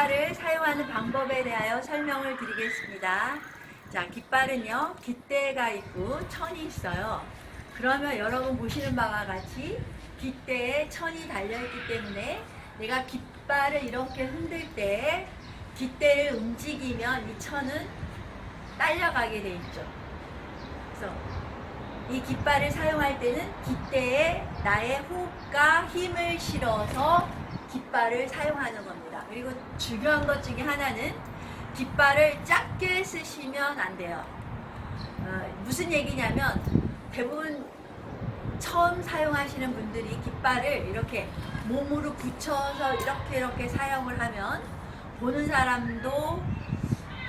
깃발을 사용하는 방법에 대하여 설명을 드리겠습니다. 자, 깃발은요, 깃대가 있고 천이 있어요. 그러면 여러분 보시는 바와 같이 깃대에 천이 달려있기 때문에 내가 깃발을 이렇게 흔들 때 깃대를 움직이면 이 천은 딸려가게 돼 있죠. 그래서 이 깃발을 사용할 때는 깃대에 나의 호흡과 힘을 실어서 깃발을 사용하는 겁니다. 그리고 중요한 것 중에 하나는 깃발을 작게 쓰시면 안 돼요. 어, 무슨 얘기냐면 대부분 처음 사용하시는 분들이 깃발을 이렇게 몸으로 붙여서 이렇게 이렇게 사용을 하면 보는 사람도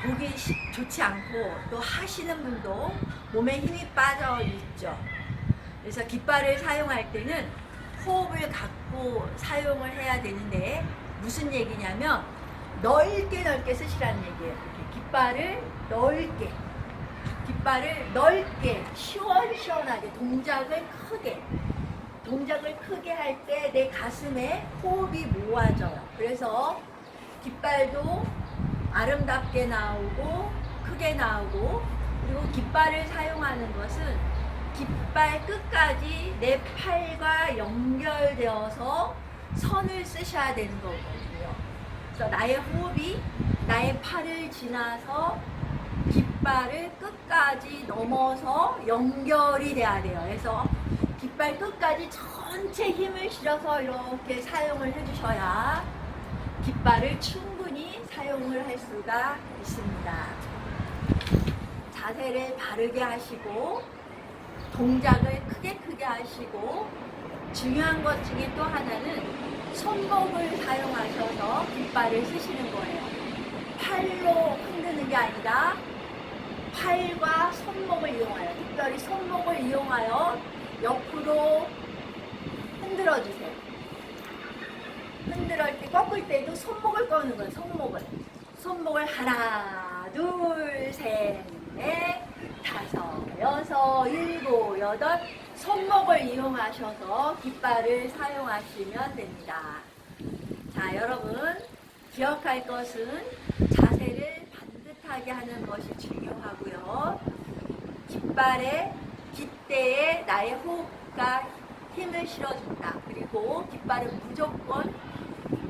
보기 시- 좋지 않고 또 하시는 분도 몸에 힘이 빠져 있죠. 그래서 깃발을 사용할 때는 호흡을 갖고 사용을 해야 되는데 무슨 얘기냐면 넓게 넓게 쓰시라는 얘기예요. 이렇게 깃발을 넓게 깃발을 넓게 시원시원하게 동작을 크게 동작을 크게 할 때 내 가슴에 호흡이 모아져요. 그래서 깃발도 아름답게 나오고 크게 나오고 그리고 깃발을 사용하는 것은 깃발 끝까지 내 팔과 연결되어서 선을 쓰셔야 되는 거거든요. 그래서 나의 호흡이 나의 팔을 지나서 깃발을 끝까지 넘어서 연결이 돼야 돼요. 그래서 깃발 끝까지 전체 힘을 실어서 이렇게 사용을 해주셔야 깃발을 충분히 사용을 할 수가 있습니다. 자세를 바르게 하시고 동작을 크게 크게 하시고 중요한 것 중에 또 하나는 손목을 사용하셔서 깃발을 쓰시는 거예요. 팔로 흔드는 게 아니라 팔과 손목을 이용하여 특별히 손목을 이용하여 옆으로 흔들어 주세요. 흔들어 때 꺾을 때도 손목을 꺾는 거예요. 손목을. 손목을 하나, 둘, 셋, 넷, 다섯, 여섯, 일곱, 여덟. 손목을 이용하셔서 깃발을 사용하시면 됩니다. 자, 여러분 기억할 것은 자세를 반듯하게 하는 것이 중요하고요. 깃발에 깃대에 나의 호흡과 힘을 실어준다. 그리고 깃발은 무조건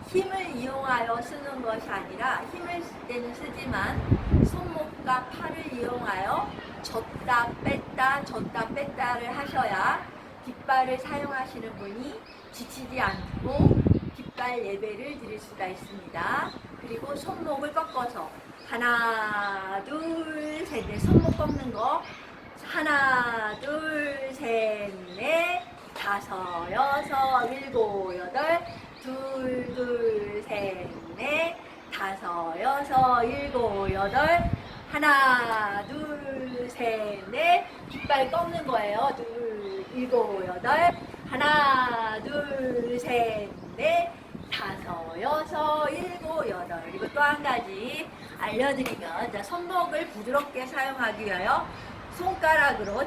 힘을 이용하여 쓰는 것이 아니라 힘을 쓸 때는 쓰지만 손목과 팔을 이용하여 줬다 뺐다 줬다 뺐다를 하셔야 깃발을 사용하시는 분이 지치지 않고 깃발 예배를 드릴 수가 있습니다. 그리고 손목을 꺾어서 하나 둘셋넷 손목 꺾는 거. 하나 둘셋넷 다섯 여섯 일곱 여덟. 둘 둘셋넷 다섯 여섯 일곱 여덟. 하나 둘 셋넷. 깃발 꺾는 거예요. 둘 일곱 여덟. 하나 둘 셋 넷. 다섯 여섯 일곱 여덟. 그리고 또 한 가지 알려드리면 이제 손목을 부드럽게 사용하기 위하여 손가락으로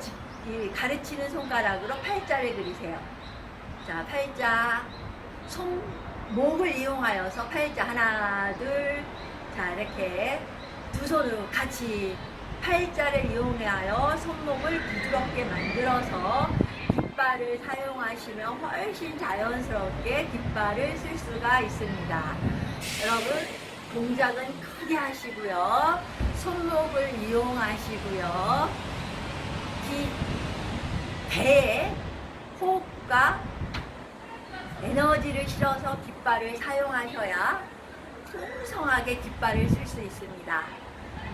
가르치는 손가락으로 팔자를 그리세요. 자, 팔자, 손 목을 이용하여서 팔자. 하나, 둘, 자 이렇게 두 손으로 같이 팔자를 이용하여 손목을 부드럽게 만들어서 깃발을 사용하시면 훨씬 자연스럽게 깃발을 쓸 수가 있습니다. 여러분 동작은 크게 하시고요. 손목을 이용하시고요. 기, 배에 호흡과 에너지를 실어서 깃발을 사용하셔야 풍성하게 깃발을 쓸 수 있습니다.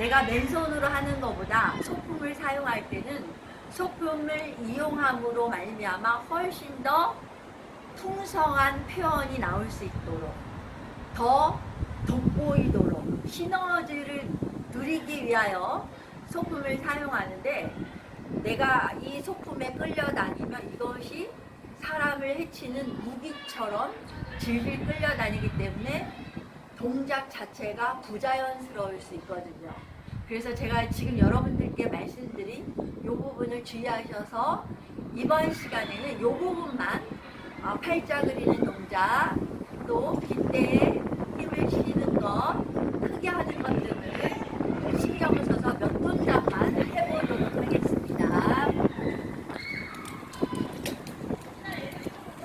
내가 맨손으로 하는 것보다 소품을 사용할 때는 소품을 이용함으로 말미암아 훨씬 더 풍성한 표현이 나올 수 있도록 더 돋보이도록 시너지를 누리기 위하여 소품을 사용하는데 내가 이 소품에 끌려다니면 이것이 사람을 해치는 무기처럼 질질 끌려다니기 때문에 동작 자체가 부자연스러울 수 있거든요. 그래서 제가 지금 여러분들께 말씀드린 이 부분을 주의하셔서 이번 시간에는 이 부분만 어, 팔자 그리는 동작 또 빗대에 힘을 실는 거, 크게 하는 것들을 신경을 써서 몇 동작만 해보도록 하겠습니다.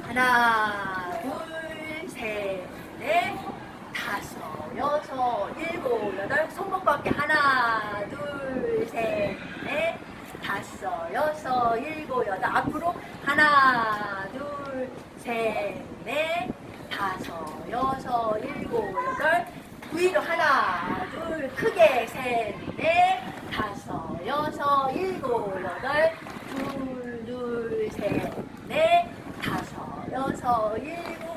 하나, 둘, 셋, 넷, 다섯, 여섯, 일곱, 여덟, 함께 하나, 둘, 셋, 넷, 다섯, 여섯, 일곱, 여덟, 앞으로 하나, 둘, 셋, 넷, 다섯, 여섯, 일곱, 여덟, 위로 하나, 둘, 크게 셋, 넷, 다섯, 여섯, 일곱, 여덟, 둘, 둘, 셋, 넷, 다섯, 여섯, 일곱,